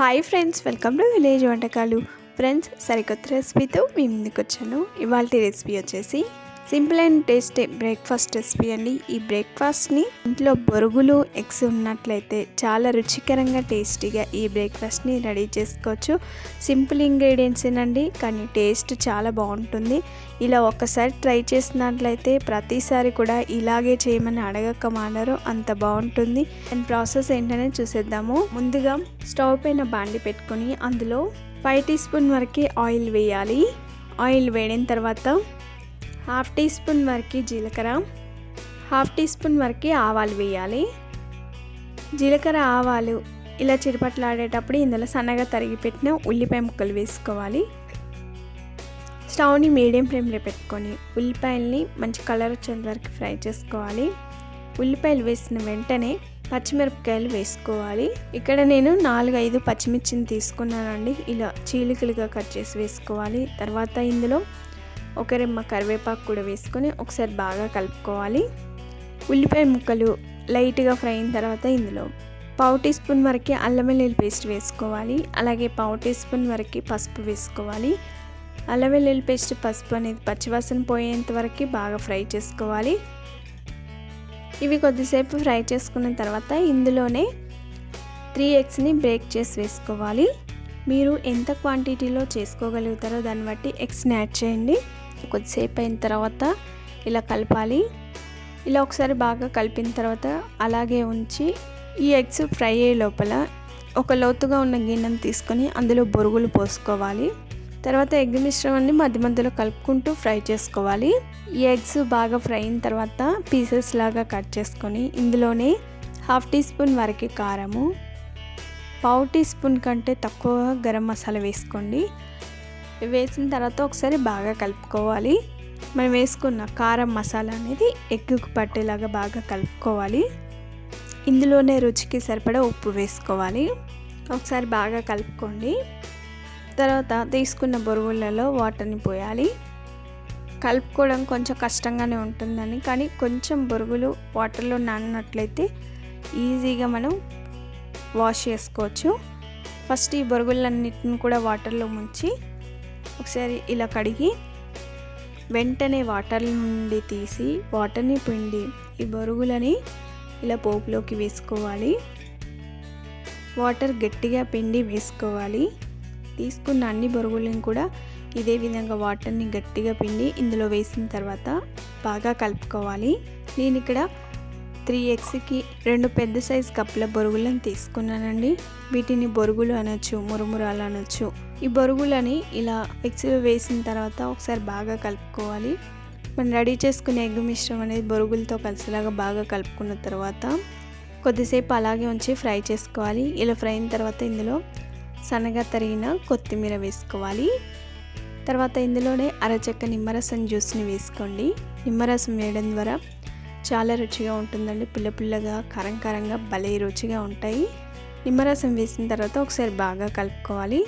Hi friends welcome to village వంటకాలు. Friends సరికొత్త రెసిపీతో మీ ముందుకు వచ్చాను ఇవాళ రెసిపీ వచ్చేసి simple and tasty breakfast recipe అండి. ఈ బ్రేక్ఫాస్ట్ని ఇంట్లో బొరుగులు ఎగ్స్ ఉన్నట్లయితే చాలా రుచికరంగా టేస్టీగా ఈ బ్రేక్ఫాస్ట్ని రెడీ చేసుకోవచ్చు. సింపుల్ ఇంగ్రీడియంట్సేనండి కానీ టేస్ట్ చాలా బాగుంటుంది. ఇలా ఒక్కసారి ట్రై చేసినట్లయితే ప్రతిసారి కూడా ఇలాగే చేయమని అడగక మానరు అంత బాగుంటుంది. అండ్ ప్రాసెస్ ఏంటనే చూసేద్దాము. ముందుగా స్టవ్ పైన బాండి పెట్టుకొని అందులో ఫైవ్ టీ స్పూన్ వరకు ఆయిల్ వేయాలి. ఆయిల్ వేడిన తర్వాత హాఫ్ టీ స్పూన్ వరకు జీలకర్ర హాఫ్ టీ స్పూన్ వరకు ఆవాలు వేయాలి. జీలకర్ర ఆవాలు ఇలా చిరుపట్లాడేటప్పుడు ఇందులో సన్నగా తరిగి పెట్టిన ఉల్లిపాయ ముక్కలు వేసుకోవాలి. స్టవ్ని మీడియం ఫ్లేమ్లో పెట్టుకొని ఉల్లిపాయల్ని మంచి కలర్ వచ్చేంత వరకు ఫ్రై చేసుకోవాలి. ఉల్లిపాయలు వేసిన వెంటనే పచ్చిమిరపకాయలు వేసుకోవాలి. ఇక్కడ నేను నాలుగు ఐదు పచ్చిమిర్చిని తీసుకున్నానండి. ఇలా చీలికలుగా కట్ చేసి వేసుకోవాలి. తర్వాత ఇందులో ఒక రెమ్మ కరివేపాకు కూడా వేసుకొని ఒకసారి బాగా కలుపుకోవాలి. ఉల్లిపాయ ముక్కలు లైట్గా ఫ్రై అయిన తర్వాత ఇందులో పావు టీ స్పూన్ వరకు అల్లం వెల్లుల్లి పేస్ట్ వేసుకోవాలి. అలాగే పావు టీ స్పూన్ వరకు పసుపు వేసుకోవాలి. అల్లం వెల్లుల్లి పేస్ట్ పసుపు అనేది పచ్చివాసన పోయేంత వరకు బాగా ఫ్రై చేసుకోవాలి. ఇవి కొద్దిసేపు ఫ్రై చేసుకున్న తర్వాత ఇందులోనే త్రీ ఎగ్స్ని బ్రేక్ చేసి వేసుకోవాలి. మీరు ఎంత క్వాంటిటీలో చేసుకోగలుగుతారో దాన్ని బట్టి ఎగ్స్ని యాడ్ చేయండి. కొద్దిసేపు అయిన తర్వాత ఇలా కలపాలి. ఇలా ఒకసారి బాగా కలిపిన తర్వాత అలాగే ఉంచి ఈ ఎగ్స్ ఫ్రై అయ్యే లోపల ఒక లోతుగా ఉన్న గిన్నెను తీసుకొని అందులో బొరుగులు పోసుకోవాలి. తర్వాత ఎగ్ మిశ్రమాన్ని మధ్య మధ్యలో కలుపుకుంటూ ఫ్రై చేసుకోవాలి. ఈ ఎగ్స్ బాగా ఫ్రై అయిన తర్వాత పీసెస్ లాగా కట్ చేసుకొని ఇందులోనే హాఫ్ టీ స్పూన్ వరకు కారము పావు టీ స్పూన్ కంటే తక్కువ గరం మసాలా వేసుకోండి. వేసిన తర్వాత ఒకసారి బాగా కలుపుకోవాలి. మనం వేసుకున్న కారం మసాలా అనేది ఎగ్గుకు పట్టేలాగా బాగా కలుపుకోవాలి. ఇందులోనే రుచికి సరిపడా ఉప్పు వేసుకోవాలి. ఒకసారి బాగా కలుపుకోండి. తర్వాత తీసుకున్న బొరుగులలో వాటర్ని పోయాలి. కలుపుకోవడం కొంచెం కష్టంగానే ఉంటుందని కానీ కొంచెం బొరుగులు వాటర్లో నానినట్లయితే ఈజీగా మనం వాష్ చేసుకోవచ్చు. ఫస్ట్ ఈ బొరుగులన్నిటిని కూడా వాటర్లో ముంచి ఒకసారి ఇలా కడిగి వెంటనే వాటర్ నుండి తీసి వాటర్ని పిండి ఈ బొరుగులని ఇలా పోపులోకి వేసుకోవాలి. వాటర్ గట్టిగా పిండి వేసుకోవాలి. తీసుకున్న అన్ని బొరుగులను కూడా ఇదే విధంగా వాటర్ని గట్టిగా పిండి ఇందులో వేసిన తర్వాత బాగా కలుపుకోవాలి. నేను ఇక్కడ త్రీ ఎగ్స్కి రెండు పెద్ద సైజ్ కప్పుల బొరుగులను తీసుకున్నానండి. వీటిని బొరుగులు అనొచ్చు మురుమురాలు అనొచ్చు. ఈ బొరుగులని ఇలా ఎగ్స్ వేసిన తర్వాత ఒకసారి బాగా కలుపుకోవాలి. మనం రెడీ చేసుకునే ఎగ్ మిశ్రమం అనేది బొరుగులతో కలిసేలాగా బాగా కలుపుకున్న తర్వాత కొద్దిసేపు అలాగే ఉంచి ఫ్రై చేసుకోవాలి. ఇలా ఫ్రై అయిన తర్వాత ఇందులో సన్నగా తరిగిన కొత్తిమీర వేసుకోవాలి. తర్వాత ఇందులోనే అరచక్క నిమ్మరసం జ్యూస్ని వేసుకోండి. నిమ్మరసం వేయడం ద్వారా చాలా రుచిగా ఉంటుందండి. పుల్ల పుల్లగా కారం కారంగా భలే రుచిగా ఉంటాయి. నిమ్మరసం వేసిన తర్వాత ఒకసారి బాగా కలుపుకోవాలి.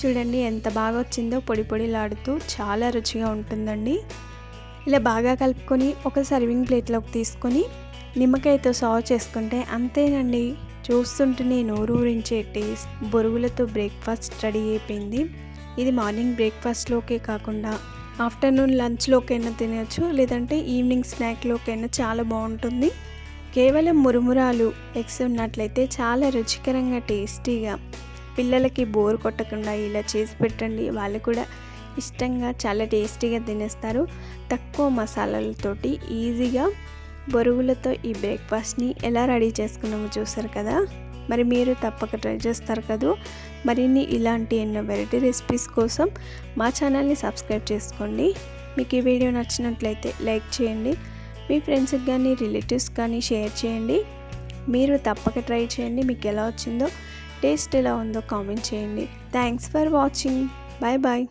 చూడండి ఎంత బాగా వచ్చిందో పొడి పొడిలాడుతూ చాలా రుచిగా ఉంటుందండి. ఇలా బాగా కలుపుకొని ఒక సర్వింగ్ ప్లేట్లోకి తీసుకొని నిమ్మకాయతో సర్వ్ చేసుకుంటే అంతేనండి. చూస్తుంటేనే నోరూరించే టేస్ట్ బొరుగులతో బ్రేక్ఫాస్ట్ రెడీ అయిపోయింది. ఇది మార్నింగ్ బ్రేక్ఫాస్ట్లోకే కాకుండా ఆఫ్టర్నూన్ లంచ్లోకైనా తినచ్చు లేదంటే ఈవినింగ్ స్నాక్లోకైనా చాలా బాగుంటుంది. కేవలం మురుమురాలు ఎగ్స్ ఉన్నట్లయితే చాలా రుచికరంగా టేస్టీగా పిల్లలకి బోర్ కొట్టకుండా ఇలా చేసి పెట్టండి. వాళ్ళు కూడా ఇష్టంగా చాలా టేస్టీగా తినేస్తారు. తక్కువ మసాలాలతోటి ఈజీగా బొరుగులతో ఈ బ్రేక్ఫాస్ట్ని ఎలా రెడీ చేసుకున్నామో చూసారు కదా? మరి మీరు తప్పక ట్రై చేస్తారు కదూ. మరిన్ని ఇలాంటి ఎన్నో వెరైటీ రెసిపీస్ కోసం మా ఛానల్ని సబ్స్క్రైబ్ చేసుకోండి. మీకు ఈ వీడియో నచ్చినట్లయితే లైక్ చేయండి. మీ ఫ్రెండ్స్కి కానీ రిలేటివ్స్ కానీ షేర్ చేయండి. మీరు తప్పక ట్రై చేయండి. మీకు ఎలా వచ్చిందో టేస్ట్ ఎలా ఉందో కామెంట్ చేయండి. Thanks for watching bye bye